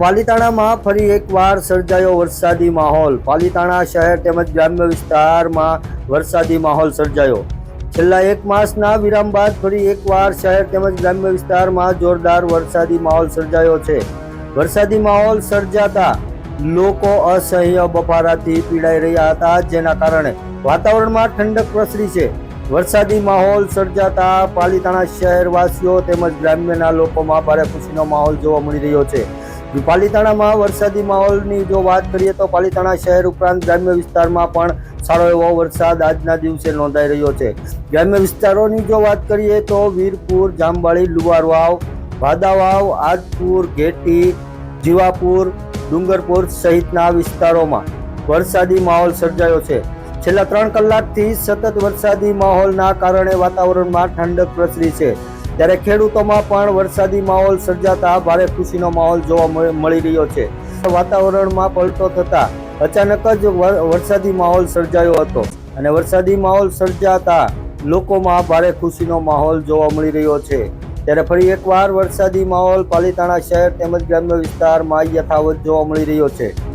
પાલીતાણામાં ફરી એકવાર સર્જાયો વરસાદી માહોલ. પાલીતાણા શહેર તેમજ ગ્રામ્ય વિસ્તારમાં વરસાદી માહોલ સર્જાયો. છેલ્લા એક માસના વિરામ બાદ ફરી એકવાર શહેર તેમજ ગ્રામ્ય વિસ્તારમાં જોરદાર વરસાદી માહોલ સર્જાયો છે. વરસાદી માહોલ સર્જાતા લોકો અસહ્ય બફારાથી પીડાઈ રહ્યા હતા, જેના કારણે વાતાવરણમાં ઠંડક પ્રસરી છે. વરસાદી માહોલ સર્જાતા પાલીતાણા શહેરવાસીઓ તેમજ ગ્રામ્યના લોકોમાં ભારે ખુશીનો માહોલ જોવા મળી રહ્યો છે. પાલીતાણામાં વરસાદી માહોલની જો વાત કરીએ તો પાલીતાણા શહેર ઉપરાંત ગ્રામ્ય વિસ્તારમાં પણ સારો એવો વરસાદ આજના દિવસે નોંધાઈ રહ્યો છે. ગ્રામ્ય વિસ્તારોની જો વાત કરીએ તો વીરપુર જાંબાળી લુવારવાવ ભાદાવાવ આજપુર ઘેટી, જીવાપુર, ડુંગરપુર સહિતના વિસ્તારોમાં વરસાદી માહોલ સર્જાયો છે. છેલ્લા ત્રણ કલાકથી સતત વરસાદી માહોલના કારણે વાતાવરણમાં ઠંડક પ્રસરી છે. ત્યારે ખેડૂતોમાં પણ વરસાદી માહોલ સર્જાતા ભારે ખુશીનો માહોલ જોવા મળ- રહ્યો છે. વાતાવરણમાં પલટો થતા અચાનક જ વર- વરસાદી માહોલ સર્જાયો હતો. અને વરસાદી માહોલ સર્જાતા લોકોમાં ભારે ખુશીનો માહોલ જોવા મળી રહ્યો છે. ત્યારે ફરી એકવાર વરસાદી માહોલ પાલીતાણા શહેર તેમજ ગ્રામ્ય વિસ્તારમાં યથાવત જોવા મળી રહ્યો છે.